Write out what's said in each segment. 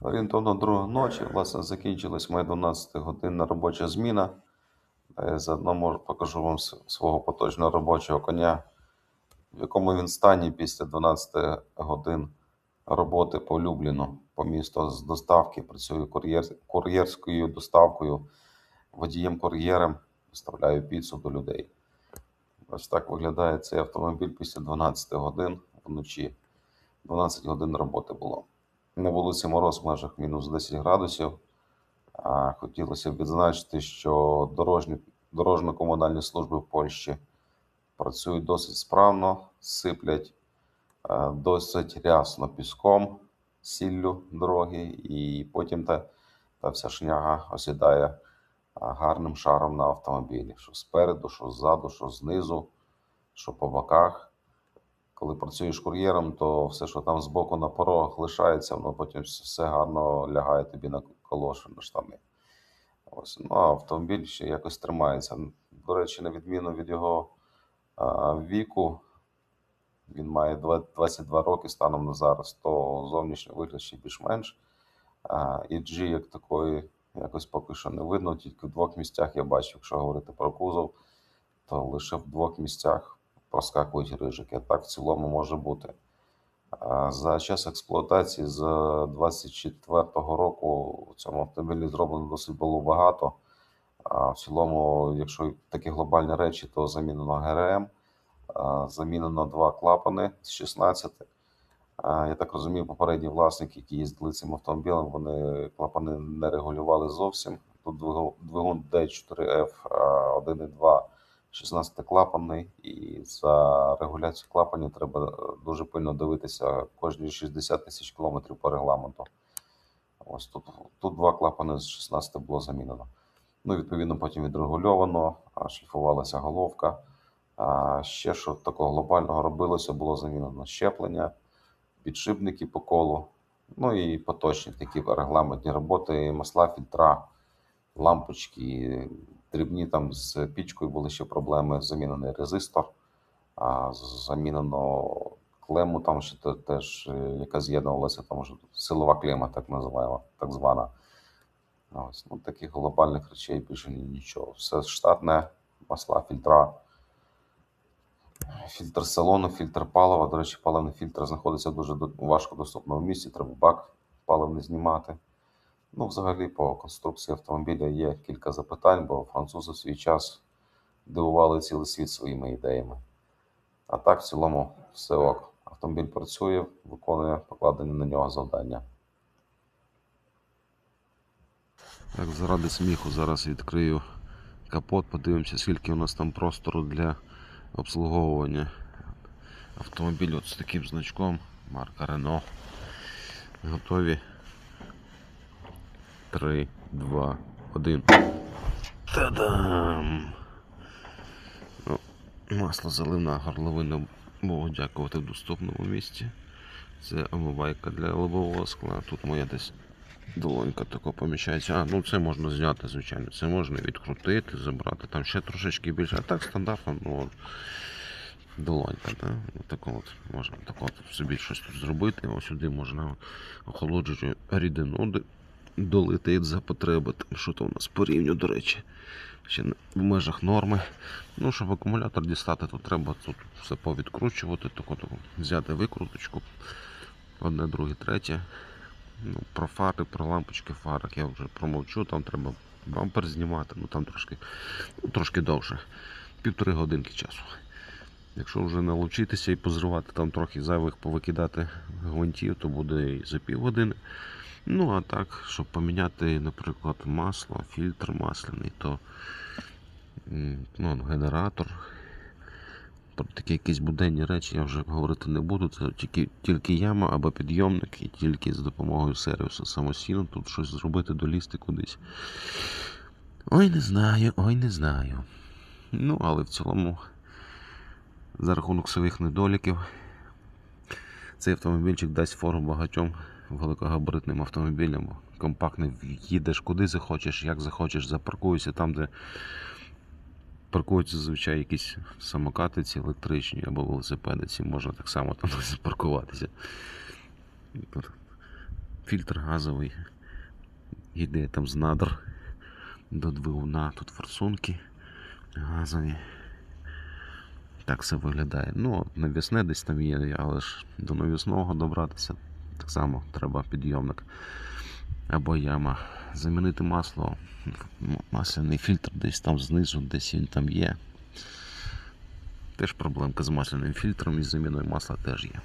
Орієнтовно друга ночі, власне, закінчилась моя 12-годинна робоча зміна. Е, Заодно можу покажу вам свого поточного робочого коня, в якому він стані після 12 годин роботи по Любліну, по місту з доставки. Працюю кур'єр, кур'єрською доставкою, водієм-кур'єром, доставляю піцу до людей. Ось так виглядає цей автомобіль після 12 годин вночі. 12 годин роботи було. На вулиці Мороз в межах мінус 10 градусів. Хотілося б відзначити, що дорожні, дорожньо-комунальні служби в Польщі працюють досить справно, сиплять е, досить рясно піском, сіллю дороги, і потім та, та вся шняга осідає е, гарним шаром на автомобілі. Що спереду, що ззаду, що знизу, що по боках коли працюєш кур'єром, то все, що там збоку на порогах лишається, воно потім все гарно лягає тобі на колоші, на штани. Ось. Ну, а автомобіль ще якось тримається. До речі, на відміну від його а, віку, він має 22 роки станом на зараз, то зовнішній вигляд ще більш-менш. І як такої якось поки що не видно, тільки в двох місцях я бачив, якщо говорити про кузов, то лише в двох місцях проскакують рижики. Так в цілому може бути. За час експлуатації з 24-го року в цьому автомобілі зроблено досить було багато. В цілому, якщо такі глобальні речі, то замінено ГРМ, замінено два клапани з 16. Я так розумію, попередні власники, які їздили цим автомобілем, вони клапани не регулювали зовсім. Тут двигун- двигун D4F а, 1.2 16 клапанний, і за регуляцію клапанів треба е, дуже пильно дивитися кожні 60 тисяч кілометрів по регламенту. Ось тут, тут два клапани з 16 було замінено. Ну, відповідно, потім відрегульовано, шліфувалася головка. Ще що такого глобального робилося, було замінено щеплення, підшипники по колу, ну і поточні такі регламентні роботи, масла, фільтра, лампочки, дрібні там з пічкою були ще проблеми, замінений резистор, замінено клему, там ще теж, е, яка з'єднувалася, там вже силова клема, так називаємо, так звана. Ось, ну, таких глобальних речей більше нічого. Все штатне, масла, фільтра. Фільтр салону, фільтр палива. До речі, паливний фільтр знаходиться в дуже важко доступному місці, треба бак паливний знімати. Ну, взагалі, по конструкції автомобіля є кілька запитань, бо французи в свій час дивували цілий світ своїми ідеями. А так, в цілому, все ок. Автомобіль працює, виконує покладені на нього завдання. Так, заради сміху зараз відкрию капот, подивимося, скільки у нас там простору для обслуговування автомобілю от з таким значком марка Renault. Готові. 3, 2, 1. Та-дам! Ну, масло заливна горловина Богу дякувати в доступному місці. Це омивайка для лобового скла. Тут моя десь долонька тако поміщається. А, ну це можна зняти, звичайно. Це можна відкрутити, забрати. Там ще трошечки більше. А так стандартно, ну долонька, да? Отако от можна так от собі щось тут зробити. Ось сюди можна охолоджуючу рідину долити за потреби. Там що то у нас по рівню, до речі. Ще в межах норми. Ну, щоб акумулятор дістати, то треба тут все повідкручувати, тако, тако, взяти викруточку. Одне, друге, третє. Ну, про фари, про лампочки в фарах я вже промовчу, там треба бампер знімати, ну там трошки, ну, трошки довше. Півтори годинки часу. Якщо вже налучитися і позривати там трохи зайвих повикидати гвинтів, то буде і за півгодини. Ну, а так, щоб поміняти, наприклад, масло, фільтр масляний, то ну, генератор. Про такі якісь буденні речі я вже говорити не буду. Це тільки, тільки яма або підйомник, і тільки з допомогою сервісу самостійно тут щось зробити, долізти кудись. Ой, не знаю, ой, не знаю. Ну, але в цілому, за рахунок своїх недоліків, цей автомобільчик дасть фору багатьом великогабаритним автомобілям. бо Компактний їдеш куди захочеш, як захочеш, запаркуєшся там, де паркуються зазвичай якісь самокати ці електричні або велосипеди, ці можна так само там запаркуватися. Фільтр газовий. Йде там з надр до двигуна. Тут форсунки газові. Так все виглядає. Ну, навісне десь там є, але ж до навісного добратися так само треба підйомник або яма. Замінити масло, масляний фільтр десь там знизу, десь він там є. Теж проблемка з масляним фільтром і заміною масла теж є.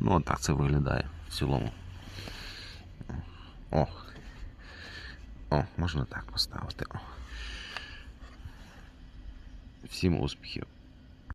Ну, от так це виглядає в цілому. О. О, можна так поставити. Всім успіхів.